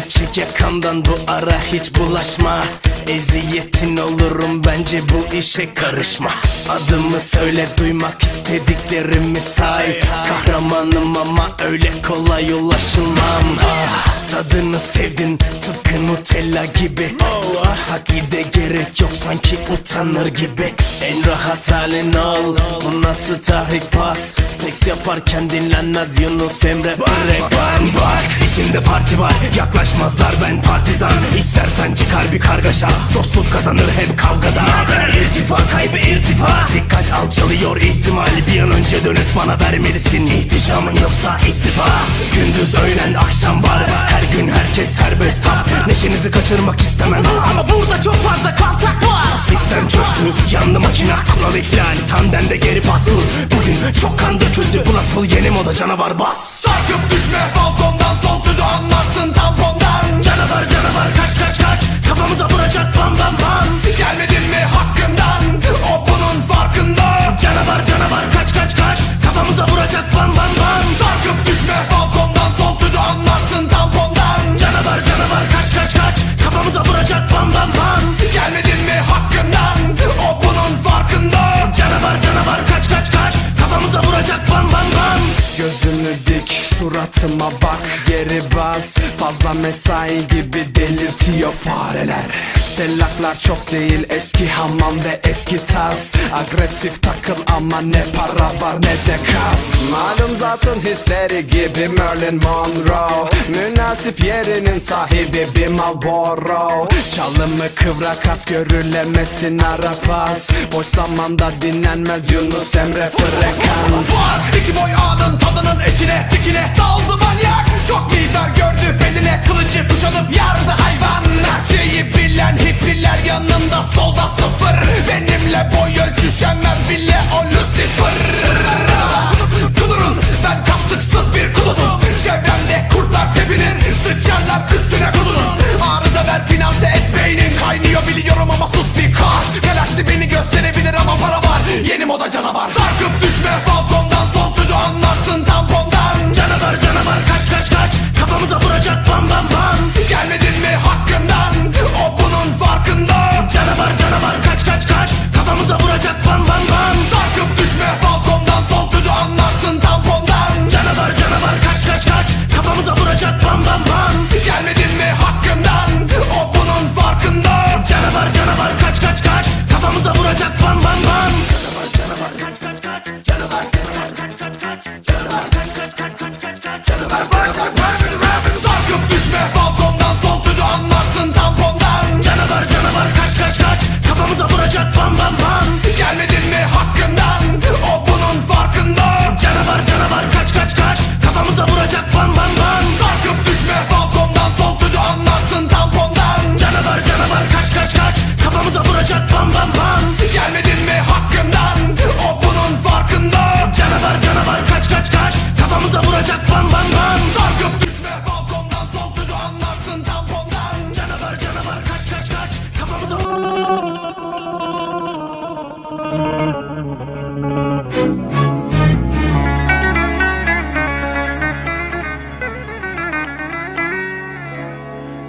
Çek yakamdan bu ara hiç bulaşma. Eziyetin olurum bence bu işe karışma. Adımı söyle duymak istediklerimi say. Kahramanım ama öyle kolay ulaşılmam. Ah, Tadını sevdin tıpkı Nutella gibi Taklide gerek yok sanki utanır gibi. En rahat halin ol Bu nasıl tahrik pas? Seks yaparken dinlenmez Yunus Emre. Brekan Bak içimde parti var. Yaklaşmazlar ben partizan. İstersen çıkar bir kargaşa. Dostluk kazanır hep kavgada. İrtifa kaybı irtifa. Dikkat alçalıyor ihtimali Bir an önce dönüp bana vermelisin. İhtişamın yoksa istifa. Gündüz öğlen akşam var. Her gün serbest Neşenizi kaçırmak istemem. Ama burada çok fazla kaltak var. Sistem çöktü yandı makina Kural ihlali tandemde geri pas dur Bugün çok kan döküldü. Bu nasıl yeni moda canavar bas. Sarkıp düşme balkondan suratıma bak geri bas. Fazla mesai gibi delirtiyor fareler. Tellaklar çok değil eski hamam ve eski tas. Agresif takıl ama ne para var ne de kas. Malum zatın hisleri gibi Merlin Monroe. Münasip yerinin sahibi bir Marlboro. Çalımı kıvrak at görülemesin ara pas Boş zamanda dinlenmez Yunus Emre frekans Var boy ağanın tadının içine sıçarlar üstüne kuzunun Arıza ver finanse et beynin. Kaynıyor biliyorum ama sus bir kaş. Galaksi beni gösterebilir ama para var. Yeni moda canavar. Sarkıp düşme balkondan. Son sözü anlarsın tampondan. Canavar canavar kaç kaç kaç. Kafamıza vuracak bam bam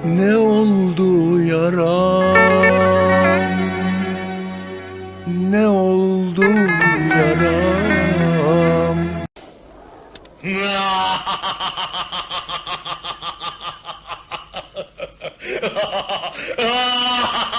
Ne oldu yaram Ne oldu yaram Ah!